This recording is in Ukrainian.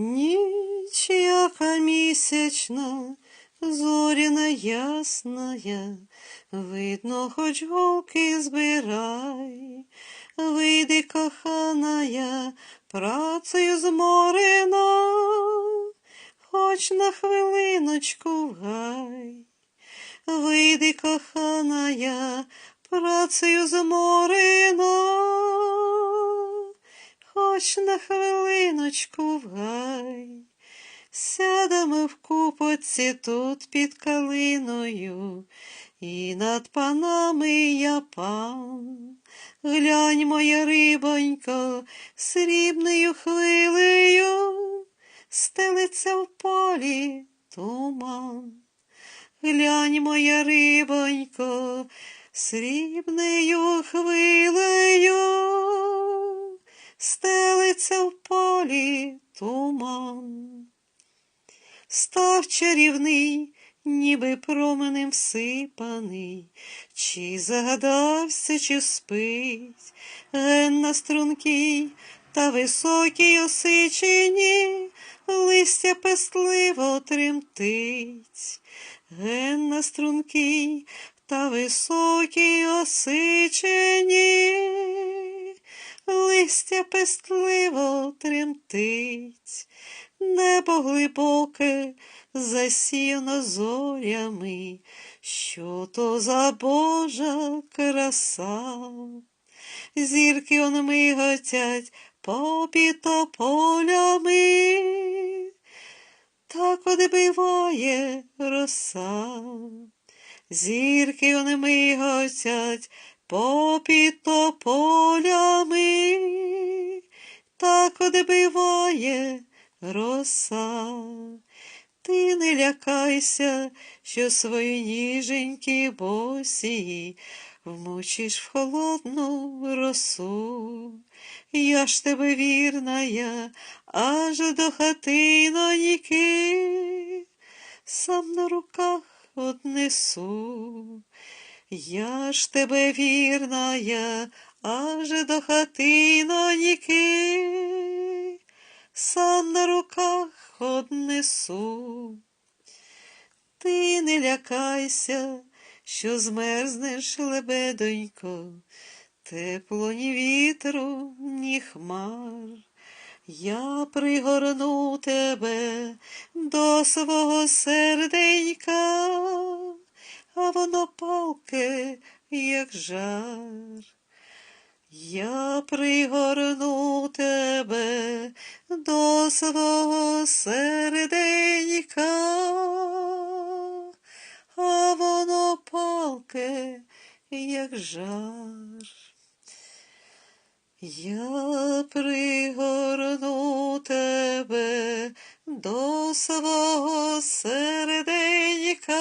Ніч, яка місячна, зоряна ясная, видно, хоч голки збирай, вийди, коханая, працею зморена, хоч на хвилиночку в гай. Вийди, коханая, працею зморена, хоч на хвилиночку в гай. Сядемо в купоці тут під калиною, і над панами я пан. Глянь, моя рибонько, срібною хвилею, стелиться в полі туман. Глянь, моя рибонько, срібною хвилею, стелиться в полі туман. Став чарівний, ніби променем всипаний, чи загадався, чи спить, ген на стрункій та високій осичині, листя пестливо тремтить, ген на стрункій та високій осичині, листя пестливо тремтить, небо глибоке засіяно зорями, що то за Божа краса. Зірки он миготять попід тополями, так одбиває роса. Зірки вони миготять попід тополями, так одбиває роса. Ти не лякайся, що свої ніженькі босі вмочиш в холодну росу. Я ж тебе вірна, я аж до хатиноніки, сам на руках однесу. Я ж тебе вірна, я аж до хатиноніки, сам на руках однесу. Ти не лякайся, що змерзнеш, лебедонько, тепло ні вітру, ні хмар. Я пригорну тебе до свого серденька, палке, як жар. Я пригорну тебе до свого серденька, а воно палке, як жар. Я пригорну тебе до свого серденька,